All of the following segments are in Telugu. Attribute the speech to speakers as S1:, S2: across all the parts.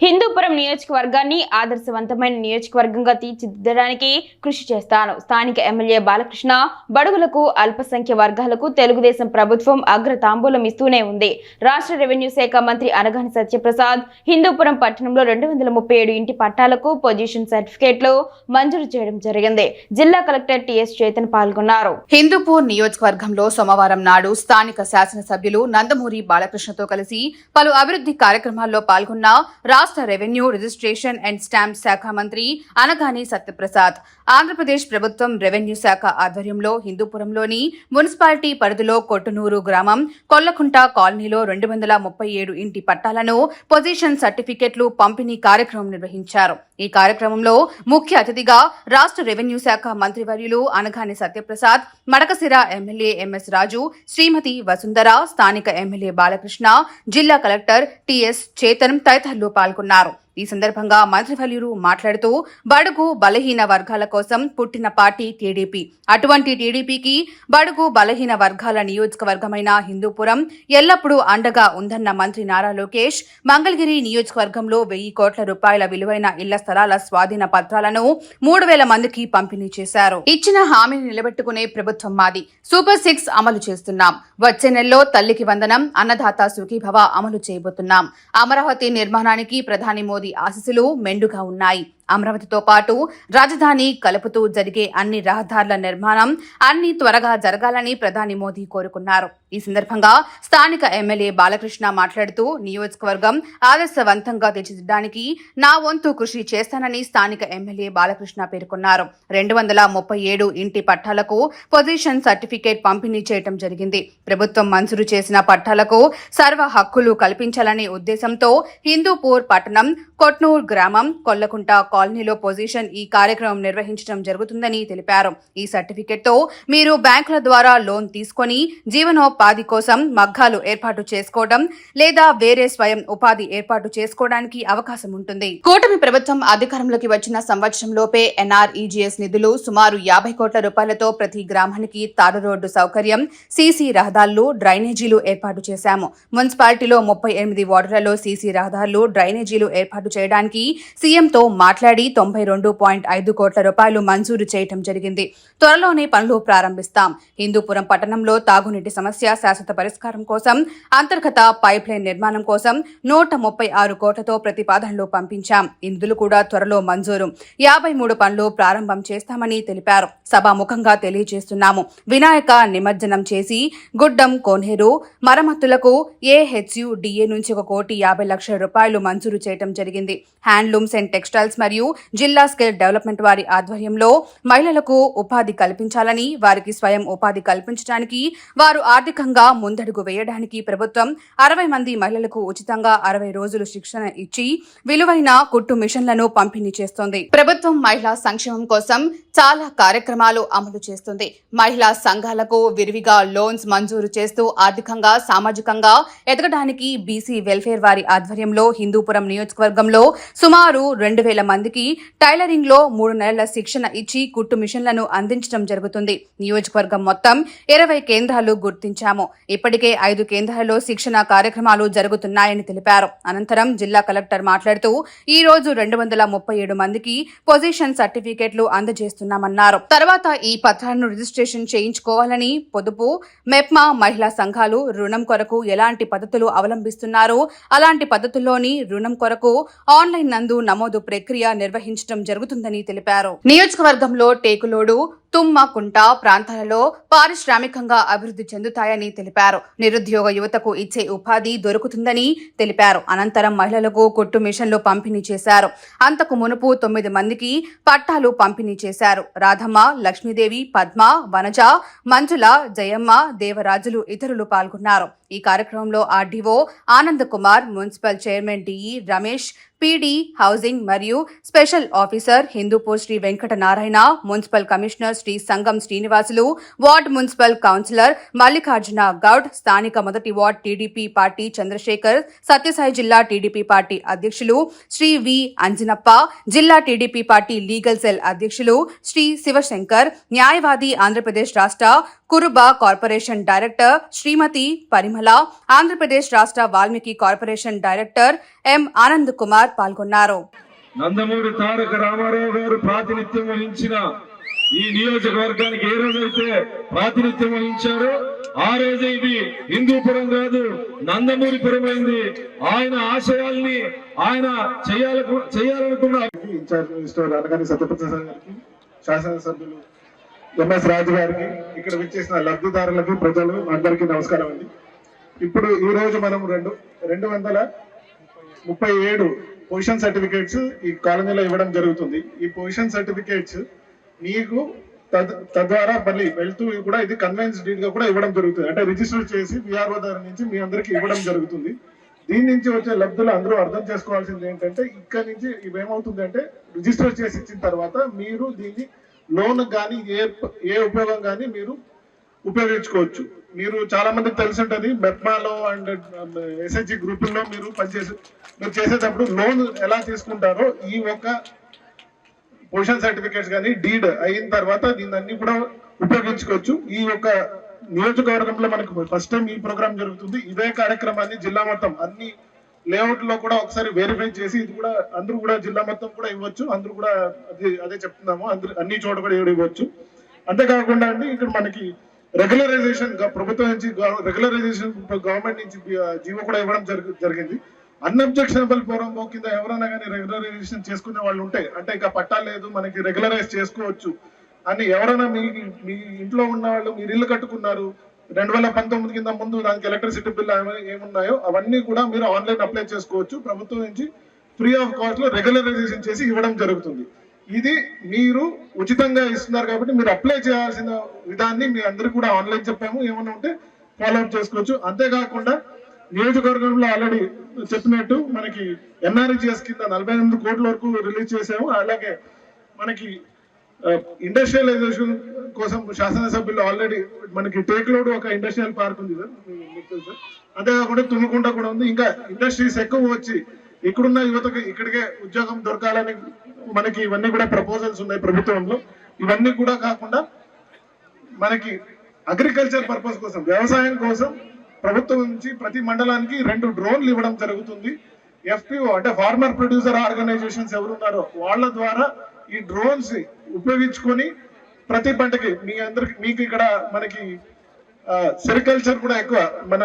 S1: హిందూపురం నియోజకవర్గాన్ని ఆదర్శవంతమైన నియోజకవర్గంగా తీర్చిదిద్దడానికి కృషి చేస్తాను. స్థానిక ఎమ్మెల్యే బాలకృష్ణ బడుగులకు అల్పసంఖ్య వర్గాలకు తెలుగుదేశం ప్రభుత్వం అగ్ర తాంబూలం ఇస్తూనే ఉంది. రాష్ట్ర రెవెన్యూ శాఖ మంత్రి అనగాని సత్యప్రసాద్ హిందూపురం పట్టణంలో రెండు వందల ముప్పై ఏడు ఇంటి పట్టాలకు పొజిషన్ సర్టిఫికేట్లు మంజూరు చేయడం జరిగింది. జిల్లా కలెక్టర్ టిఎస్ చేతన్ పాల్గొన్నారు.
S2: హిందూపూర్ నియోజకవర్గంలో సోమవారం నాడు స్థానిక శాసనసభ్యులు నందమూరి బాలకృష్ణతో కలిసి పలు అభివృద్ధి కార్యక్రమాల్లో పాల్గొన్న రాష్ట్ర రెవెన్యూ రిజిస్ట్రేషన్ అండ్ స్టాంప్ శాఖ మంత్రి అనగాని సత్యప్రసాద్. ఆంధ్రప్రదేశ్ ప్రభుత్వం రెవెన్యూ శాఖ ఆధ్వర్యంలో హిందూపురంలోని మున్సిపాలిటీ పరిధిలో కొట్టునూరు గ్రామం కొల్లకుంట కాలనీలో రెండు వందల ముప్పై ఏడు ఇంటి పట్టాలను పొజిషన్ సర్టిఫికెట్లు పంపిణీ కార్యక్రమం నిర్వహించారు. ఈ కార్యక్రమంలో ముఖ్య అతిథిగా రాష్ట్ర రెవెన్యూ శాఖ మంత్రివర్యులు అనగాని సత్యప్రసాద్ మడకసిర ఎమ్మెల్యే ఎంఎస్ రాజు శ్రీమతి వసుంధర స్థానిక ఎమ్మెల్యే బాలకృష్ణ జిల్లా కలెక్టర్ టిఎస్ చేతన్ తదితరులు పాల్గొన్నారు. పాల్గొన్నారు ఈ సందర్భంగా మంత్రి వల్యూరు మాట్లాడుతూ బడుగు బలహీన వర్గాల కోసం పుట్టిన పార్టీ టీడీపీ. అటువంటి టీడీపీకి బడుగు బలహీన వర్గాల నియోజకవర్గమైన హిందూపురం ఎల్లప్పుడూ అండగా ఉందన్న మంత్రి నారా లోకేష్ మంగళగిరి నియోజకవర్గంలో వెయ్యి కోట్ల రూపాయల విలువైన ఇళ్ళ స్థలాల స్వాధీన పత్రాలను మూడు వేల మందికి పంపిణీ చేశారు. ఇచ్చిన హామీని నిలబెట్టుకునే ప్రభుత్వం మాది. సూపర్ సిక్స్ అమలు చేస్తున్నాం. వచ్చే నెలలో తల్లికి వందనం అన్నదాత సుఖీభవ అమలు చేయబోతున్నాం. అమరావతి నిర్మాణానికి ప్రధాని మోదీ ఆశీస్సులు మెండుగా ఉన్నాయి. అమరావతితో పాటు రాజధాని కలుపుతూ జరిగే అన్ని రహదారుల నిర్మాణం అన్ని త్వరగా జరగాలని ప్రధాని మోదీ కోరుకున్నారు. ఈ సందర్భంగా స్థానిక ఎమ్మెల్యే బాలకృష్ణ మాట్లాడుతూ నియోజకవర్గం ఆదర్శవంతంగా తీర్చిదిద్దడానికి నా వంతు కృషి చేస్తానని స్థానిక ఎమ్మెల్యే బాలకృష్ణ పేర్కొన్నారు. రెండు వందల ముప్పై ఏడు ఇంటి పట్టాలకు పొజిషన్ సర్టిఫికేట్ పంపిణీ చేయడం జరిగింది. ప్రభుత్వం మంజూరు చేసిన పట్టాలకు సర్వ హక్కులు కల్పించాలనే ఉద్దేశంతో హిందూపూర్ పట్టణం కొట్నూర్ గ్రామం కొల్లకుంట కాలనీలో పొజిషన్ ఈ కార్యక్రమం నిర్వహించడం జరుగుతుందని తెలిపారు. ఈ సర్టిఫికెట్తో మీరు బ్యాంకుల ద్వారా లోన్ తీసుకొని జీవనోపాధి కోసం మగ్గాలు ఏర్పాటు చేసుకోవడం లేదా వేరే స్వయం ఉపాధి ఏర్పాటు చేసుకోవడానికి అవకాశం ఉంటుంది. కూటమి ప్రభుత్వం అధికారంలోకి వచ్చిన సంవత్సరంలోపే ఎన్ఆర్ఈజీఎస్ నిధులు సుమారు యాభై కోట్ల రూపాయలతో ప్రతి గ్రామానికి తారు రోడ్డు సౌకర్యం సీసీ రహదారులు డ్రైనేజీలు ఏర్పాటు చేశాము. మున్సిపాలిటీలో ముప్పై ఎనిమిది వార్డులలో సీసీ రహదారులు డ్రైనేజీలు ఏర్పాటు చేయడానికి సీఎంతో మాట్లాడి తొంభై రెండు పాయింట్ ఐదు కోట్ల రూపాయలు మంజూరు చేయటం జరిగింది. త్వరలోనే పనులు ప్రారంభిస్తాం. హిందూపురం పట్టణంలో తాగునీటి సమస్య శాశ్వత పరిష్కారం కోసం అంతర్గత పైప్ లైన్ నిర్మాణం కోసం నూట ముప్పై ఆరు కోట్లతో ప్రతిపాదనలు పంపించాం. ఇందులు కూడా త్వరలో మంజూరు. యాభై మూడు పనులు ప్రారంభం చేస్తామని తెలిపారు. సభాముఖంగా తెలియజేస్తున్నాము. వినాయక నిమజ్జనం చేసి గుడ్డం కోనేరు మరమ్మతులకు ఏహెచ్యుడిఏ నుంచి ఒక కోటి యాభై లక్షల రూపాయలు మంజూరు చేయడం జరిగింది. హ్యాండ్లూమ్స్ అండ్ టెక్స్టైల్స్ మరియు జిల్లా స్కేల్ డెవలప్మెంట్ వారి ఆధ్వర్యంలో మహిళలకు ఉపాధి కల్పించాలని వారికి స్వయం ఉపాధి కల్పించడానికి వారు ఆర్థికంగా ముందడుగు వేయడానికి ప్రభుత్వం అరవై మంది మహిళలకు ఉచితంగా అరవై రోజులు శిక్షణ ఇచ్చి విలువైన కుట్టు మిషన్లను పంపిణీ చేస్తోంది. ప్రభుత్వం మహిళా సంక్షేమం కోసం చాలా కార్యక్రమాలు అమలు చేస్తుంది. మహిళా సంఘాలకు విరివిగా లోన్స్ మంజూరు చేస్తూ ఆర్థికంగా సామాజికంగా ఎదగడానికి బీసీ వెల్ఫేర్ వారి ఆధ్వర్యంలో హిందూపురం నియోజకవర్గంలో సుమారు రెండు వేల మందికి టైలరింగ్లో మూడు నెలల శిక్షణ ఇచ్చి కుట్టు మిషన్లను అందించడం జరుగుతుంది. నియోజకవర్గం మొత్తం ఇరవై కేంద్రాలు గుర్తించాము. ఇప్పటికే ఐదు కేంద్రాల్లో శిక్షణ కార్యక్రమాలు జరుగుతున్నాయని తెలిపారు. అనంతరం జిల్లా కలెక్టర్ మాట్లాడుతూ ఈ రోజు రెండు వందల ముప్పై ఏడు మందికి పొజిషన్ సర్టిఫికేట్లు అందజేస్తున్నామన్నారు. తర్వాత ఈ పత్రాలను రిజిస్ట్రేషన్ చేయించుకోవాలని పొదుపు మెప్మా మహిళా సంఘాలు రుణం కొరకు ఎలాంటి పద్ధతులు అవలంబిస్తున్నారు అలాంటి పద్ధతుల్లోని రుణం కొరకు ఆన్లైన్ నందు నమోదు ప్రక్రియ నిర్వహించడం జరుగుతుందని తెలిపారు. నియోజకవర్గంలో టేకులోడు తుమ్మకుంట ప్రాంతాలలో పారిశ్రామికంగా అభివృద్ధి చెందుతాయని తెలిపారు. నిరుద్యోగ యువతకు ఇచ్చే ఉపాధి దొరుకుతుందని తెలిపారు. అనంతరం మహిళలకు కుట్టు మిషన్లు పంపిణీ చేశారు. అంతకు మునుపు తొమ్మిది మందికి పట్టాలు పంపిణీ చేశారు. రాధమ్మ లక్ష్మీదేవి పద్మ వనజ మంజుల జయమ్మ దేవరాజులు ఇతరులు పాల్గొన్నారు. ఈ కార్యక్రమంలో RDO Anand Kumar municipal chairman DE Ramesh PD housing మరియు special officer Hindupur Shri Venkata Narayana municipal commissioner Shri Sangam Srinivasulu ward municipal councillor Mallikarjuna Goud స్థానిక మొదటి ward TDP party Chandrashekar Sathyasai జిల్లా టీడీపీ పార్టీ అధ్యక్షులు శ్రీ వి అంజనప్ప జిల్లా టీడీపీ పార్టీ లీగల్ సెల్ అధ్యక్షులు శ్రీ శివశంకర్ న్యాయవాది ఆంధ్రప్రదేశ్ రాష్ట్ర కురుబ కార్పొరేషన్ డైరెక్టర్ శ్రీమతి పరిమళ ఆంధ్రప్రదేశ్ రాష్ట్ర Valmiki corporation director M Anand Kumar పాల్గొన్నారు.
S3: నందమూరి తారక రామారావు గారు ప్రాతినిధ్యం వహించిన ఈ నియోజకవర్గానికి ఏ రోజైతే ప్రాతినిధ్యం వహించారో ఆ రోజే ఇది హిందూపురం కాదు నందమూరిపురం అయింది ఆయన ఆశయాల్ని ఆయన చేయాలకు చేయాలనుకున్న
S4: ఇన్ఛార్జ్ మినిస్టర్ సత్యప్రసాద్ గారికి శాసనసభ్యులు ఎంఎస్ రాజు గారికి ఇక్కడ విచ్చేసిన లబ్ధిదారులకు ప్రజలు అందరికీ నమస్కారం అండి. ఇప్పుడు ఈ రోజు మనం రెండు రెండు వందల ముప్పై ఏడు పొజిషన్ సర్టిఫికేట్స్ ఈ కాలనీలో ఇవ్వడం జరుగుతుంది. ఈ పొజిషన్ సర్టిఫికేట్స్ మీకు తద్- తద్వారా మళ్ళీ వెళ్తూ కూడా ఇది కన్వెన్స్ డీడ్గా కూడా ఇవ్వడం జరుగుతుంది. అంటే రిజిస్టర్ చేసి విఆర్ఓ దగ్గర నుంచి మీ అందరికి ఇవ్వడం జరుగుతుంది. దీని నుంచి వచ్చే లబ్ధులు అందరూ అర్థం చేసుకోవాల్సింది ఏంటంటే ఇక్కడ నుంచి ఇవేమవుతుంది అంటే రిజిస్టర్ చేసి ఇచ్చిన తర్వాత మీరు దీన్ని లోన్ కానీ ఏ ఏ ఉపయోగం కానీ మీరు ఉపయోగించుకోవచ్చు. మీరు చాలా మందికి తెలిసి ఉంటుంది మెప్మాలో um, అండ్ ఎస్హెచ్జి గ్రూపుల్లో మీరు పనిచేసి మీరు చేసేటప్పుడు లోన్ ఎలా తీసుకుంటారో ఈ ఒక్క పొజిషన్ సర్టిఫికేట్స్ కానీ డీడ్ అయిన తర్వాత దీన్ని అన్ని కూడా ఉపయోగించుకోవచ్చు. ఈ యొక్క నియోజకవర్గంలో మనకు ఫస్ట్ టైం ఈ ప్రోగ్రామ్ జరుగుతుంది. ఇదే కార్యక్రమాన్ని జిల్లా మొత్తం అన్ని లేఅవుట్లో కూడా ఒకసారి వెరిఫై చేసి ఇది కూడా అందరూ కూడా జిల్లా మొత్తం కూడా ఇవ్వచ్చు. అందరూ కూడా అదే అదే చెప్తున్నాము. అందరూ అన్ని చోట కూడా ఇవ్వచ్చు. అంతేకాకుండా అండి ఇక్కడ మనకి రెగ్యులరైజేషన్ ప్రభుత్వం నుంచి రెగ్యులరైజేషన్ గవర్నమెంట్ నుంచి జీవో కూడా ఇవ్వడం జరిగింది. అన్అబ్జెక్షనబుల్ ఫోరం కింద ఎవరైనా కానీ రెగ్యులరైజేషన్ చేసుకునే వాళ్ళు ఉంటే అంటే ఇక పట్టా లేదు మనకి రెగ్యులరైజ్ చేసుకోవచ్చు. అని ఎవరైనా మీ మీ ఇంట్లో ఉన్న వాళ్ళు మీరు ఇల్లు కట్టుకున్నారు రెండు వేల పంతొమ్మిది కింద ముందు దానికి ఎలక్ట్రిసిటీ బిల్ ఏమున్నాయో అవన్నీ కూడా మీరు ఆన్లైన్ అప్లై చేసుకోవచ్చు. ప్రభుత్వం నుంచి ఫ్రీ ఆఫ్ కాస్ట్లో రెగ్యులరైజేషన్ చేసి ఇవ్వడం జరుగుతుంది. ఇది మీరు ఉచితంగా ఇస్తున్నారు కాబట్టి మీరు అప్లై చేయాల్సిన విధాన్ని మీ అందరికీ కూడా ఆన్లైన్ చెప్పాము. ఏమైనా ఉంటే ఫాలో అప్ చేసుకోవచ్చు. అంతేకాకుండా నియోజకవర్గంలో ఆల్రెడీ చెప్పినట్టు మనకి ఎన్ఆర్జిఎస్ కింద నలభై ఎనిమిది కోట్ల వరకు రిలీజ్ చేసాము అలాగే మనకి ఇండస్ట్రియలైజేషన్ కోసం శాసనసభ్యులు ఆల్రెడీ మనకి టేక్లోడ్ ఒక ఇండస్ట్రియల్ పార్క్ ఉంది సార్. మీ- అంతేకాకుండా తుమ్మకుంట కూడా ఉంది. ఇంకా ఇండస్ట్రీస్ ఎక్కువ వచ్చి ఇక్కడున్న యువతకు ఇక్కడికే ఉద్యోగం దొరకాలని మనకి ఇవన్నీ కూడా ప్రపోజల్స్ ఉన్నాయి ప్రభుత్వంలో. ఇవన్నీ కూడా కాకుండా మనకి అగ్రికల్చర్ పర్పస్ కోసం వ్యవసాయం కోసం ప్రభుత్వం నుంచి ప్రతి మండలానికి రెండు డ్రోన్లు ఇవ్వడం జరుగుతుంది. ఎఫ్పిఓ అంటే ఫార్మర్ ప్రొడ్యూసర్ ఆర్గనైజేషన్స్ ఎవరున్నారో వాళ్ళ ద్వారా ఈ డ్రోన్స్ ఉపయోగించుకొని ప్రతి పంటకి మీ అందరికి మీకు ఇక్కడ మనకి సెరికల్చర్ కూడా ఎక్కువ. మన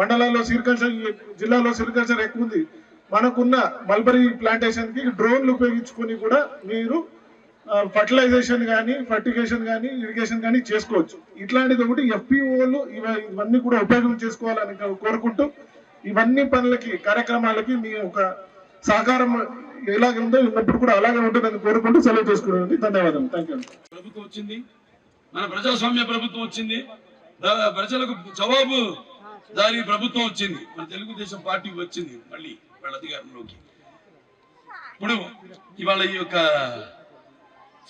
S4: మండలాల్లో సిరికల్చర్ జిల్లాలో సిరికల్చర్ ఎక్కువ ఉంది. మనకున్న మల్బరీ ప్లాంటేషన్కి డ్రోన్లు ఉపయోగించుకొని కూడా మీరు ఫర్టిలైజేషన్ కానీ ఫర్టిగేషన్ కానీ ఇరిగేషన్ కానీ చేసుకోవచ్చు. ఇట్లాంటిది ఒకటి ఎఫ్పిఓలు ఇవన్నీ కూడా ఉపయోగం చేసుకోవాలని కోరుకుంటూ ఇవన్నీ పనులకి కార్యక్రమాలకి మీ ఒక సహకారం ఎలాగ ఉందో ఉన్నప్పుడు కూడా అలాగే ఉంటుందని కోరుకుంటూ సెలవు చేసుకున్నాను ధన్యవాదాలు థ్యాంక్ యూ
S5: ప్రభుత్వం వచ్చింది. మన ప్రజాస్వామ్య ప్రభుత్వం వచ్చింది. ప్రజలకు జవాబు దాని ప్రభుత్వం వచ్చింది. మన తెలుగుదేశం పార్టీ వచ్చింది మళ్ళీ వాళ్ళ అధికారంలోకి. ఇప్పుడు ఇవాళ ఈ యొక్క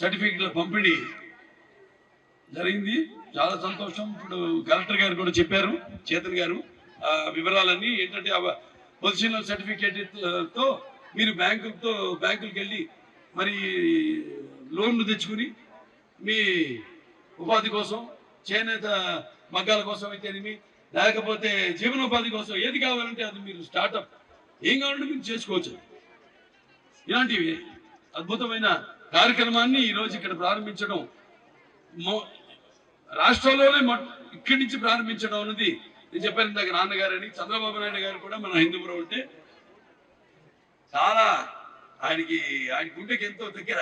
S5: సర్టిఫికెట్ల పంపిణీ జరిగింది. చాలా సంతోషం. ఇప్పుడు కలెక్టర్ గారు కూడా చెప్పారు చేతన్ గారు ఆ వివరాలన్నీ ఏంటంటే పొజిషనల్ సర్టిఫికేట్తో మీరు బ్యాంకులతో బ్యాంకులకు వెళ్ళి మరి లోన్లు తెచ్చుకుని మీ ఉపాధి కోసం చేనేత మగ్గాల కోసం అయితేనేమి లేకపోతే జీవనోపాధి కోసం ఏది కావాలంటే అది మీరు స్టార్టప్ ఏం కావాలంటే మీరు చేసుకోవచ్చు. ఇలాంటివి అద్భుతమైన కార్యక్రమాన్ని ఈరోజు ఇక్కడ ప్రారంభించడం రాష్ట్రంలోనే ఇక్కడి నుంచి ప్రారంభించడం అన్నది నేను చెప్పాను ఇందాక నాన్నగారని చంద్రబాబు నాయుడు గారు కూడా మన హిందూపురం ఉంటే చాలా ఆయనకి ఆయన గుండెకి ఎంతో దగ్గర.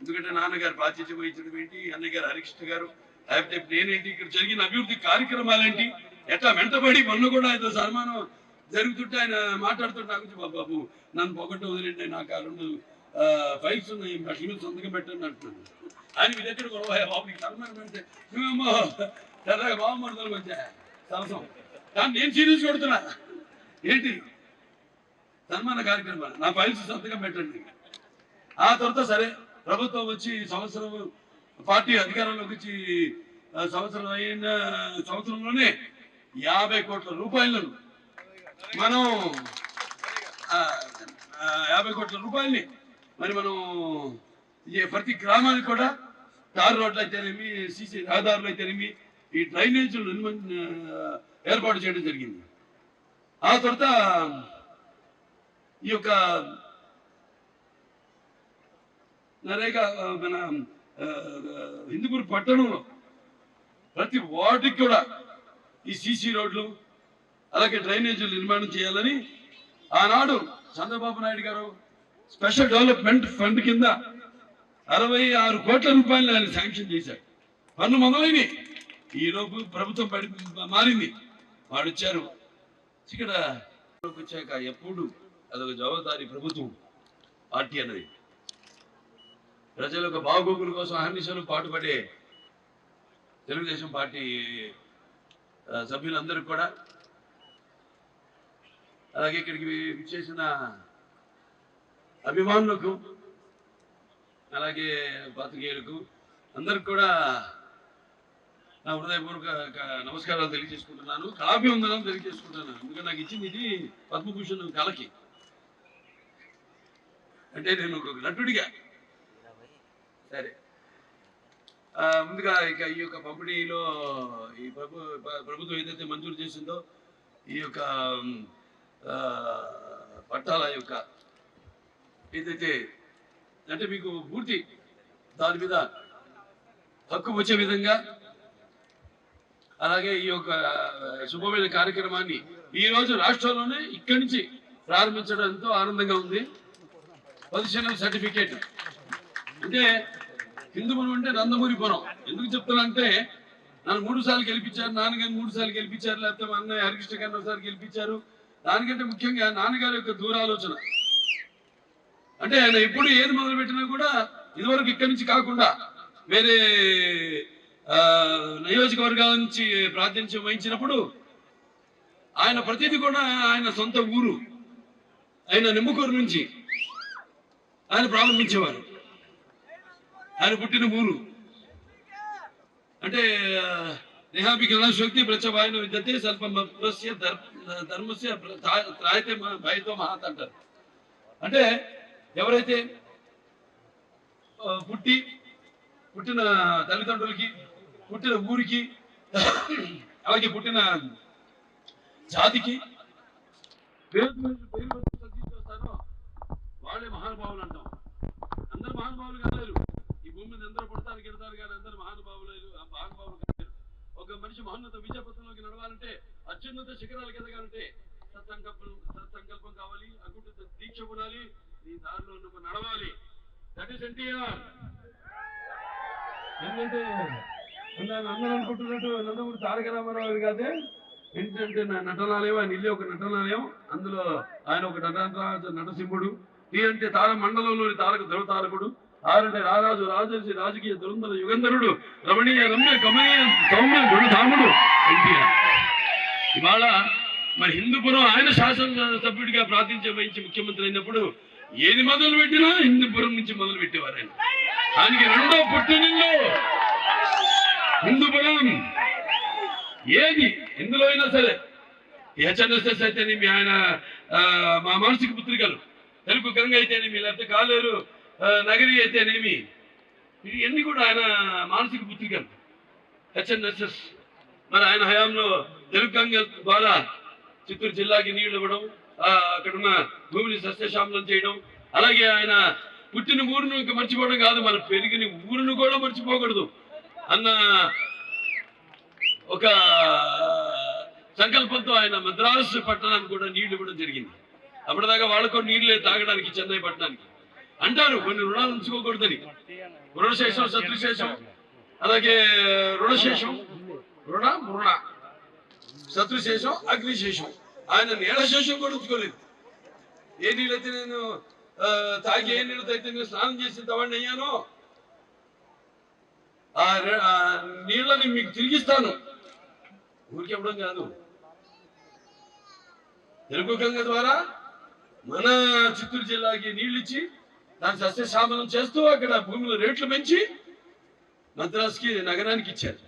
S5: ఎందుకంటే నాన్నగారు బాధ్యత వహించడం ఏంటి అన్నయ్య గారు హరికృష్ణ గారు లేకపోతే నేనేంటి ఇక్కడ జరిగిన అభివృద్ధి కార్యక్రమాలేంటి ఎట్లా వెంటబడి మొన్న కూడా ఆయనతో సన్మానం జరుగుతుంటే ఆయన మాట్లాడుతుంటే నాకు "బాబు, నన్ను పొగట్టు వదిలేండి నాకు ఆ రెండు ఫైల్స్ ఉన్నాయి వాటి మీద సంతకం పెట్టండి అంటున్నాను ఆయన మీ దగ్గర గొడవ బాబు నీకు సన్మానం పెడితే సరదాగా బాబు బాగుమడతలకు వచ్చా సరసం. కానీ నేను సీరియస్ కొడుతున్నా. ఏంటి? సన్మాన కార్యక్రమాలు. నా ఫైల్స్ సంతకం పెట్టండి. ఆ తర్వాత సరే ప్రభుత్వం వచ్చి సంవత్సరం పార్టీ అధికారంలోకి వచ్చి సంవత్సరం అయిన సంవత్సరంలోనే యాభై కోట్ల రూపాయలను మనం యాభై కోట్ల రూపాయల్ని మరి మనం ప్రతి గ్రామానికి కూడా తారు రోడ్లు అయితేనేమి సీసీ రహదారులు అయితేనేమి ఈ డ్రైనేజీలు నిర్మ- ఏర్పాటు చేయడం జరిగింది. ఆ తర్వాత ఈ యొక్క నరేగా మన ఆ, హిందూపూర్ పట్టణంలో ప్రతి వార్డుకి కూడా ఈ సీసీ రోడ్లు అలాగే డ్రైనేజీలు నిర్మాణం చేయాలని ఆనాడు చంద్రబాబు నాయుడు గారు స్పెషల్ డెవలప్మెంట్ ఫండ్ కింద అరవై ఆరు కోట్ల రూపాయలు ఆయన శాంక్షన్ చేశాడు పన్ను మొదలైనవి. ఈ లోపు ప్రభుత్వం పడి మారింది. వాడు వచ్చారు. ఇక్కడ వచ్చాక ఎప్పుడు అదొక జవాబారి ప్రభుత్వం పార్టీ అన్నది ప్రజల యొక్క బాగోగుల కోసం అహర్నిశలు పాటుపడే తెలుగుదేశం పార్టీ సభ్యులందరికీ కూడా. అలాగే ఇక్కడికి విచ్చేసిన అభిమానులకు అలాగే పాత్రికేయులకు అందరికి కూడా నా హృదయపూర్వక నమస్కారాలు తెలియజేసుకుంటున్నాను. కళాభివందనాలు తెలియజేసుకుంటున్నాను. ఎందుకంటే నాకు ఇచ్చింది ఇది పద్మభూషణ్ కళకి. అంటే నేను ఒక నటుడిగా. సరే. ముందుగా ఇక ఈ యొక్క పంపిణీలో ఈ ప్రభు ప్రభుత్వం ఏదైతే మంజూరు చేసిందో ఈ యొక్క పట్టాల యొక్క ఏదైతే అంటే మీకు పూర్తి దాని మీద హక్కు వచ్చే విధంగా అలాగే ఈ యొక్క శుభమైన కార్యక్రమాన్ని ఈ రోజు రాష్ట్రంలోనే ఇక్కడి నుంచి ప్రారంభించడం ఎంతో ఆనందంగా ఉంది. పొజిషనల్ సర్టిఫికేట్ అంటే హిందువులు అంటే నందమూరి పురం. ఎందుకు చెప్తున్నానంటే నన్ను మూడు సార్లు గెలిపించారు నాన్నగారిని మూడు సార్లు గెలిపించారు లేకపోతే మా అన్నయ్య హరికృష్ణ గారిని ఒకసారి గెలిపించారు. దానికంటే ముఖ్యంగా నాన్నగారి యొక్క దూరాలోచన. అంటే ఆయన ఎప్పుడు ఏది మొదలు పెట్టినా కూడా ఇదివరకు ఇక్కడి నుంచి కాకుండా వేరే నియోజకవర్గాల నుంచి ప్రాతినిధ్యం వహించినప్పుడు ఆయన ప్రతిదీ కూడా ఆయన సొంత ఊరు ఆయన నిమ్మకూరు నుంచి ఆయన ప్రారంభించేవారు. ఆయన పుట్టిన ఊరు. అంటే దేహాపి శక్తి ప్రత్యవాయన విద్యతే స్వల్పస్య ధర్మస్య త్రాయతే భయతో మహాత్ అంటారు. అంటే ఎవరైతే పుట్టి పుట్టిన తల్లిదండ్రులకి పుట్టిన ఊరికి అలాగే పుట్టిన జాతికి పేరు పేరు పేరు వాళ్ళే మహానుభావులు అంటాం. అందరు మహానుభావులు కాలేదు ఈ భూమి మీద అందరూ పుడతారు గెడతారు కానీ అందరు మహానుభావులు ఆ మహానుభావులు కాలేదు ఒక మనిషి మహోన్నత విజయపథంలోకి నడవాలంటే అత్యున్నత శిఖరాలకు ఎదగాలంటే సత్సంకల్పం సత్సంకల్పం కావాలి అకుంఠిత దీక్ష ఉండాలి ఈ దారిలో నువ్వు నడవాలి. దట్ ఈస్ ఎన్టీఆర్ ఎందుకంటే అందరూ అనుకుంటున్నట్టు నందమూరి తారక రామారావు గారు కాదే ఏంటంటే నా నటనాలయం ఆయన ఇల్లే ఒక నటనాలయం అందులో ఆయన ఒక నట నటసింహుడు. టీ అంటే తార మండలంలోని తారక ధృవ తారకుడు ఆరంటే రారాజు రాజర్షి రాజకీయ దురంధర యుగంధరుడు రమణీయ రమ్య కమనీయ సౌమ్య గుణధాముడు ఎన్టీఆర్. ఇవాళ మరి హిందూపురం ఆయన శాసన సభ్యుడిగా ప్రాతినిధ్యం వహించి ముఖ్యమంత్రి అయినప్పుడు ఏది మొదలు పెట్టినా హిందూపురం నుంచి మొదలు పెట్టేవారు ఆయన ఆయనకి రెండో పుట్టినిల్లు. హిందూపురం ఏది? ఎందులో అయినా సరే. హెచ్ఎన్ఎస్ఎస్ అయితేనేమి ఆయన ఆ, మా మానసిక పుత్రికలు. తెలుగు గంగ అయితేనేమి లేకపోతే కాలేరు నగరి అయితేనేమి ఇవన్నీ కూడా ఆయన మానసిక పుత్రికలు. హెచ్ఎన్ఎస్ఎస్ మరి ఆయన హయాంలో తెలుగు గంగ ద్వారా చిత్తూరు జిల్లాకి నీళ్ళు ఇవ్వడం అక్కడ ఉన్న భూమిని సస్యశామలం చేయడం అలాగే ఆయన పుట్టిన ఊరును ఇంకా మర్చిపోవడం కాదు మన పెరిగిన ఊరును కూడా మర్చిపోకూడదు అన్న ఒక సంకల్పంతో ఆయన మద్రాసు పట్టణానికి కూడా నీళ్ళు ఇవ్వడం జరిగింది. అప్పటిదాకా వాళ్ళకు నీళ్ళే తాగడానికి చెన్నై పట్టణానికి. అంటారు కొన్ని రుణాలు ఉంచుకోకూడదని. రుణశేషం శత్రుశేషం అలాగే రుణశేషం. రుణ మృణ శత్రుశేషం అగ్నిశేషం. ఆయన నీళ్ళశేషం కూడా ఉంచుకోలేదు. ఏ నీళ్ళైతే నేను తాగి ఏ నీళ్ళతో నేను స్నానం చేసి తవాడిని అయ్యానో ఆ నీళ్ళని మీకు తిరిగిస్తాను. ఊరికి ఇవ్వడం కాదు. తెలుగు గంగ ద్వారా మన చిత్తూరు జిల్లాకి నీళ్ళు ఇచ్చి దాన్ని సస్యశ్యామలం చేస్తూ అక్కడ భూమిలో రేట్లు పెంచి మద్రాసుకి నగరానికి ఇచ్చారు.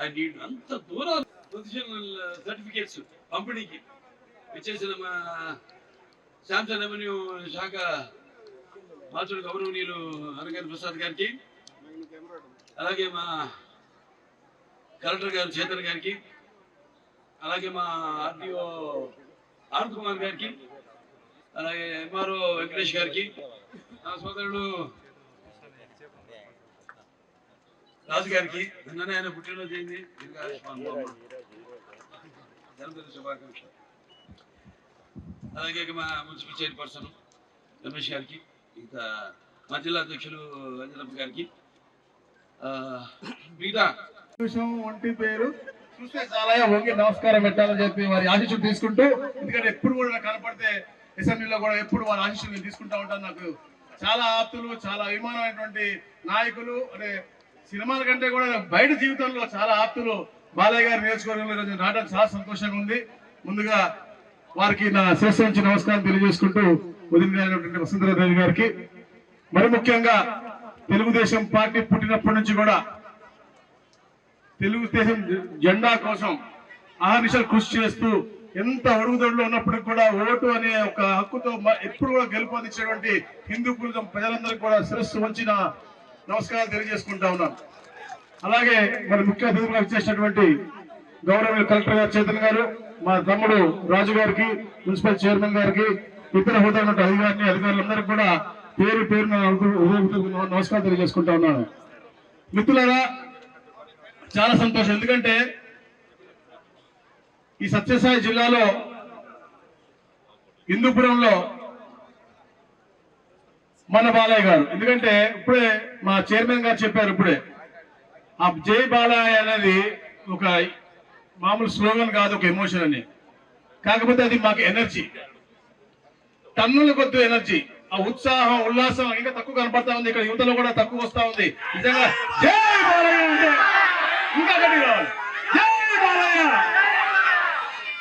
S5: ఆ నీళ్ళు అంత దూరం పొజిషనల్ సర్టిఫికేట్స్ పంపిణీకి. ఇచ్చేసిన మా శాంసంగ్ రెవెన్యూ శాఖ మాచుడు గౌరవనీయులు అనగారి ప్రసాద్ గారికి అలాగే మా కలెక్టర్ గారు చేతన్ గారికి అలాగే మా ఆర్టీఓ ఆనంద్ కుమార్ గారికి అలాగే ఎంఆర్ఓ వెంకటేష్ గారికి నా సోదరుడు రాజు గారికి నిన్ననే ఆయన పుట్టినరోజు అయింది. శుభాకాంక్షలు. అలాగే మా మున్సిపల్ చైర్పర్సన్ రమేష్ గారికి ఇంకా మా జిల్లా అధ్యక్షులు అంజనప్ప గారికి. మిగతా
S6: ఒంటి పేరు. చూస్తే చాలా వంగి నమస్కారం పెట్టాలని చెప్పి వారి ఆశీస్సులు తీసుకుంటూ ఎందుకంటే ఎప్పుడు కూడా నాకు కనపడితే అసెంబ్లీలో కూడా ఎప్పుడు వారి ఆశీస్సులు నేను తీసుకుంటా ఉంటాను. నాకు చాలా ఆప్తులు చాలా అభిమానమైనటువంటి నాయకులు అంటే సినిమాల కంటే కూడా బయట జీవితంలో చాలా ఆప్తులు బాలయ్య గారి నియోజకవర్గంలో ఈరోజు రావడం చాలా సంతోషంగా ఉంది. ముందుగా వారికి నా శిరస్సు నమస్కారం తెలియజేసుకుంటూ వదిలినటువంటి వసుంధరాదేవి గారికి. మరి ముఖ్యంగా తెలుగుదేశం పార్టీ పుట్టినప్పటి నుంచి కూడా తెలుగుదేశం జెండా కోసం ఆహర్నిశలు కృషి చేస్తూ ఎంత అడుగుదడులో ఉన్నప్పటికి కూడా ఓటు అనే ఒక హక్కుతో ఎప్పుడు కూడా గెలుపొందించేటువంటి హిందూ కులం ప్రజలందరికీ కూడా శిరస్సు వంచిన నమస్కారాలు తెలియజేసుకుంటా ఉన్నాను. అలాగే మరి ముఖ్య అతిథులుగా విచ్చేసినటువంటి గౌరవ కలెక్టర్ గారు చేతన్ గారు మా తమ్ముడు రాజు గారికి మున్సిపల్ చైర్మన్ గారికి ఇతర హోదా ఉన్నటువంటి అధికారిని అధికారులందరికీ కూడా పేరు పేరు నమస్కారం తెలియజేసుకుంటా ఉన్నాను. మిత్రులారా చాలా సంతోషం. ఎందుకంటే ఈ సత్యసాయి జిల్లాలో హిందూపురంలో మన బాలయ్య గారు. ఎందుకంటే ఇప్పుడే మా చైర్మన్ గారు చెప్పారు ఇప్పుడే. ఆ జై బాలయ్య అనేది ఒక మామూలు స్లోగన్ కాదు ఒక ఎమోషన్ అని. కాకపోతే అది మాకు ఎనర్జీ టన్నుల కొద్ది ఎనర్జీ ఆ ఉత్సాహం ఉల్లాసం ఇంకా తక్కువ కనపడతా ఉంది. ఇక్కడ యువతలో కూడా తక్కువ వస్తా ఉంది. నిజంగా జై బాలయ్య అంటే ఇంకా గట్టి జై బాలయ్య!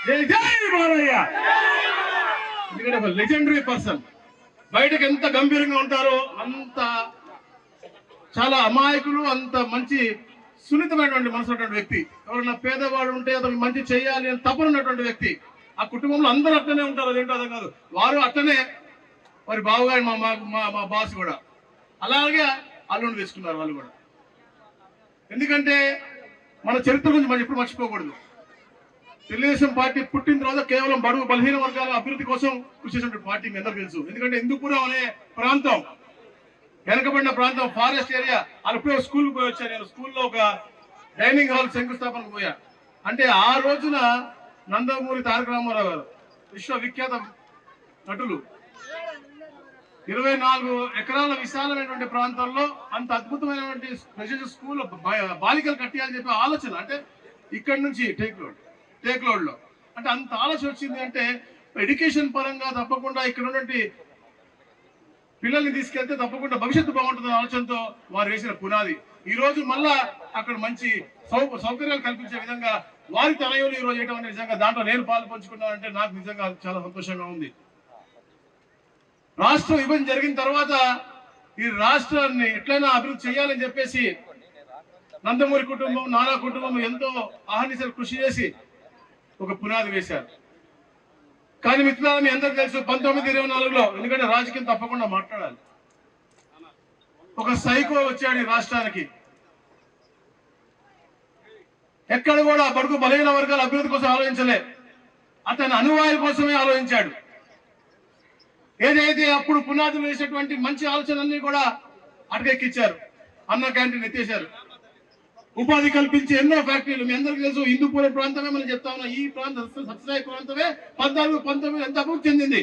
S6: జై జై బాలయ్య! ఎందుకంటే ఒక లెజెండరీ పర్సన్ బయటకు ఎంత గంభీరంగా ఉంటారో అంత చాలా అమాయకులు అంత మంచి సున్నితమైనటువంటి మనసు ఉన్నటువంటి వ్యక్తి. ఎవరైనా పేదవాడు ఉంటే అతను మంచి చేయాలి అని తపనున్నటువంటి వ్యక్తి. ఆ కుటుంబంలో అందరూ అట్లనే ఉంటారు అదేంటో అదే కాదు. వారు అట్లనే వారి బావగారు మా మా- మా బాస్ కూడా. అలాగే అల్లుని తీసుకున్నారు వాళ్ళు కూడా. ఎందుకంటే మన చరిత్ర గురించి మనం ఎప్పుడు మర్చిపోకూడదు. తెలుగుదేశం పార్టీ పుట్టిన తర్వాత కేవలం బడుగు బలహీన వర్గాల అభివృద్ధి కోసం కృషి చేసినటువంటి పార్టీ మీ అందరూ తెలుసు. ఎందుకంటే హిందూపురం అనే ప్రాంతం వెనకబడిన ప్రాంతం ఫారెస్ట్ ఏరియా వాళ్ళు స్కూల్కి స్కూల్ పోయి వచ్చాను నేను. స్కూల్లో ఒక డైనింగ్ హాల్ శంకుస్థాపనకు పోయా. అంటే ఆ రోజున నందమూరి తారక రామారావు గారు విశ్వవిఖ్యాత నటులు. ఇరవై నాలుగు ఎకరాల విశాలమైనటువంటి ప్రాంతాల్లో అంత అద్భుతమైనటువంటి స్పెషల్ స్కూల్ బాలికలు కట్టియాలని చెప్పే ఆలోచన. అంటే ఇక్కడ నుంచి టేక్ లోడ్ టేక్ లోడ్లో అంటే అంత ఆలోచన వచ్చింది అంటే ఎడ్యుకేషన్ పరంగా తప్పకుండా ఇక్కడ ఉన్నటువంటి పిల్లల్ని తీసుకెళ్తే తప్పకుండా భవిష్యత్తు బాగుంటుందనే ఆలోచనతో వారు వేసిన పునాది. ఈ రోజు మళ్ళా అక్కడ మంచి సౌ సౌకర్యాలు కల్పించే విధంగా వారి తనయులు ఈ రోజు చేయడం అనే నిజంగా దాంట్లో నేను పాలు పంచుకున్నానంటే నాకు నిజంగా చాలా సంతోషంగా ఉంది. రాష్ట్రం విభజన జరిగిన తర్వాత ఈ రాష్ట్రాన్ని ఎట్లయినా అభివృద్ధి చేయాలని చెప్పేసి నందమూరి కుటుంబం నానా కుటుంబం ఎంతో ఆహర్నిశలు కృషి చేసి ఒక పునాది వేశారు. కానీ మిత్రులారా మీ అందరికి తెలుసు పంతొమ్మిది ఇరవై నాలుగులో ఎందుకంటే రాజకీయం తప్పకుండా మాట్లాడాలి. ఒక సైకో వచ్చాడు ఈ రాష్ట్రానికి. ఎక్కడ కూడా బడుగు బలహీన వర్గాల అభివృద్ధి కోసం ఆలోచించలే. అతని అనువాయుల కోసమే ఆలోచించాడు. ఏదైతే అప్పుడు పునాదులు వేసినటువంటి మంచి ఆలోచనలన్నీ కూడా అటకెక్కిచ్చారు. అన్న క్యాంటీన్ ఎత్తేశారు. ఉపాధి కల్పించి ఎన్నో ఫ్యాక్టరీలు. మీ అందరికీ తెలుసు హిందూపూర్ ప్రాంతమే మనం చెప్తా ఉన్నాం. ఈ ప్రాంతం సత్యసాయి ప్రాంతమే పద్నాలుగు పంతొమ్మిది ఎంత అభివృద్ధి చెందింది.